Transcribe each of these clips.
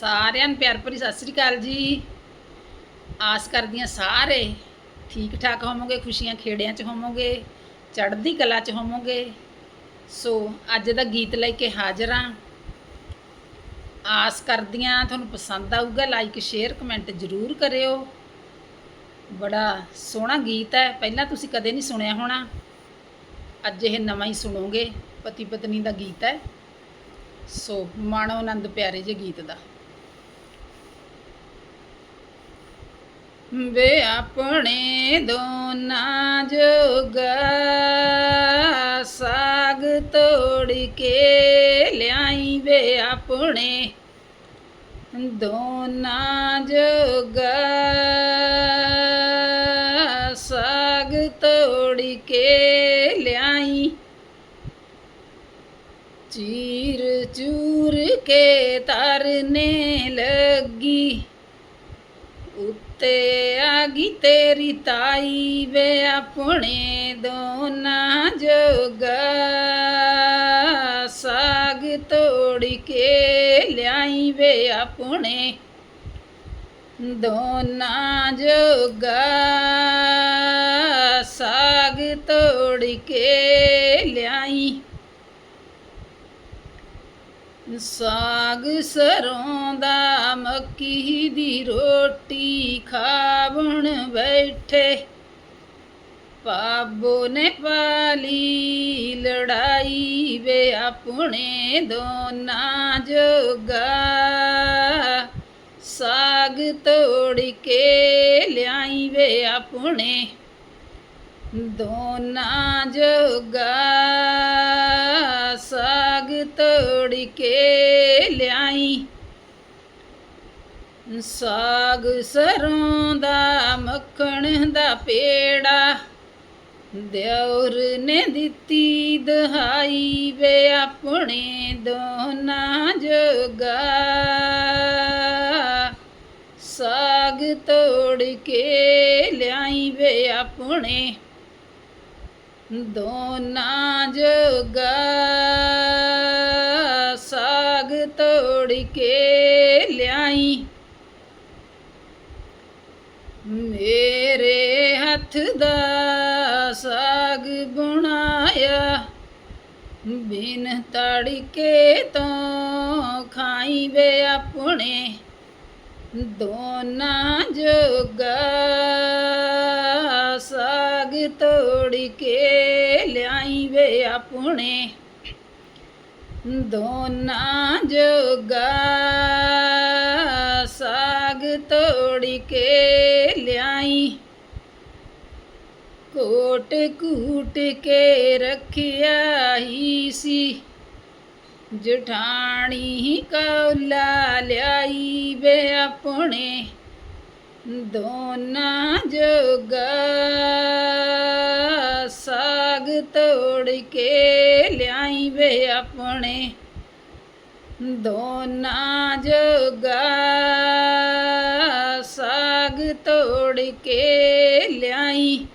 ਸਾਰਿਆਂ ਨੂੰ ਪਿਆਰ ਭਰੀ ਸਤਿ ਸ੍ਰੀ ਅਕਾਲ ਜੀ। ਆਸ ਕਰਦੀ ਹਾਂ ਸਾਰੇ ਠੀਕ ਠਾਕ ਹੋਵੋਗੇ, ਖੁਸ਼ੀਆਂ ਖੇੜਿਆਂ 'ਚ ਹੋਵੋਗੇ, ਚੜ੍ਹਦੀ ਕਲਾ 'ਚ ਹੋਵੋਗੇ। ਸੋ ਅੱਜ ਦਾ ਗੀਤ ਲੈ ਕੇ ਹਾਜ਼ਰ ਹਾਂ। ਆਸ ਕਰਦੀ ਹਾਂ ਤੁਹਾਨੂੰ ਪਸੰਦ ਆਊਗਾ ਲਾਈਕ ਸ਼ੇਅਰ ਕਮੈਂਟ ਜ਼ਰੂਰ ਕਰਿਓ। ਬੜਾ ਸੋਹਣਾ ਗੀਤ ਹੈ, ਪਹਿਲਾਂ ਤੁਸੀਂ ਕਦੇ ਨਹੀਂ ਸੁਣਿਆ ਹੋਣਾ। ਅੱਜ ਇਹ ਨਵਾਂ ਹੀ ਸੁਣੋਗੇ ਪਤੀ ਪਤਨੀ ਦਾ ਗੀਤ ਹੈ। ਸੋ ਮਾਣੋ ਆਨੰਦ ਪਿਆਰੇ ਜੇ ਗੀਤ ਦਾ। ਵੇ ਆਪਣੇ ਦੋਨਾਂ ਜੋਗਾ ਸਾਗ ਤੋੜ ਕੇ ਲਿਆਈ ਵੇ ਆਪਣੇ ਦੋਨਾਂ ਜੋਗਾ ਸਾਗ ਤੋੜ ਕੇ ਲਿਆਈ। ਚੀਰ ਚੂਰ ਕੇ ਤਰਨੇ ਲੱਗੀ। ਉੱਤੇ ਆ ਗਈ ਤੇਰੀ ਤਾਈ, ਵੇ ਆਪਣੇ ਦੋਨਾਂ ਜੋਗਾ। ਸਾਗ ਤੋੜ ਕੇ ਲਿਆਈ ਵੇ ਆਪਣੇ ਦੋਨਾਂ ਜੋਗਾ। ਸਾਗ ਤੋੜ ਕੇ ਲਿਆਈ ਸਾਗ ਸਰੋਂ ਦਾ ਮੱਕੀ ਦੀ ਰੋਟੀ ਖਾਵਣ ਬੈਠੇ। ਪਾਬੋ ਨੇ ਪਾਲੀ ਲੜਾਈ ਵੇ ਆਪਣੇ ਦੋਨਾਂ ਜੋਗਾ। ਸਾਗ ਤੋੜ ਕੇ ਲਿਆਈ ਵੇ ਆਪਣੇ ਦੋਨਾਂ ਜੋਗਾ। ਤੋੜ ਕੇ ਲਿਆਈ। ਸਾਗ ਸਰੋਂ ਦਾ, ਮੱਖਣ ਦਾ ਪੇੜਾ ਦਿਉਰ ਨੇ ਦਿੱਤੀ ਦਹਾਈ ਵੇ ਆਪਣੇ ਦੋਨਾਂ ਜੋਗਾ। ਸਾਗ ਤੋੜ ਕੇ ਲਿਆਈ ਵੇ ਆਪਣੇ ਦੋਨਾਂ ਜੋਗਾ। ਕੇ ਲਿਆਈ। ਮੇਰੇ ਹੱਥ ਦਾ ਸਾਗ ਬਣਾਇਆ। ਬਿਨ ਤੜਕੇ ਤੋਂ ਖਾਈ ਵੇ ਆਪਣੇ। ਦੋਨਾਂ ਜੋਗਾ ਸਾਗ ਤੋੜ ਕੇ ਲਿਆਈ ਵੇ ਆਪਣੇ। ਦੋਨਾਂ ਜੋਗਾ ਸਾਗ ਤੋੜ ਕੇ ਲਿਆਈ। ਕੋਟ ਕੂਟ ਕੇ ਰੱਖਿਆ ਹੀ ਸੀ। ਜਠਾਣੀ ਕੌਲਾ ਲਿਆਈ ਵੇ ਆਪਣੇ। ਦੋਨਾਂ ਜੋਗਾ ਸਾਗ ਤੋੜ ਕੇ ਲਿਆਈ ਵੇ ਆਪਣੇ। ਦੋਨਾਂ ਜੋਗਾ ਸਾਗ ਤੋੜ ਕੇ ਲਿਆਈ।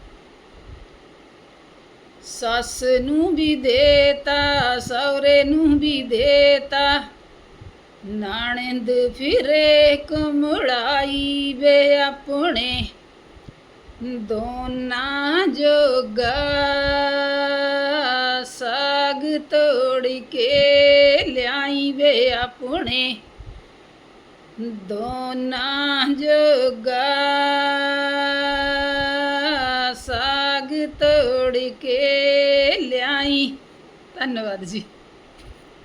ਸੱਸ ਨੂੰ ਵੀ ਦੇਤਾ, ਸਹੁਰੇ ਨੂੰ ਵੀ ਦੇਤਾ। ਨਾਣਿੰਦ ਫਿਰੇ ਕੁਮੜਾਈ ਵੇ ਆਪਣੇ। ਦੋਨਾਂ ਜੋਗਾ ਸਾਗ ਤੋੜ ਕੇ ਲਿਆਈ ਵੇ ਆਪਣੇ। ਦੋਨਾਂ ਜੋਗਾ ਸਾਗ ਤੋੜ ਕੇ ਲਿਆਈ। ਧੰਨਵਾਦ ਜੀ।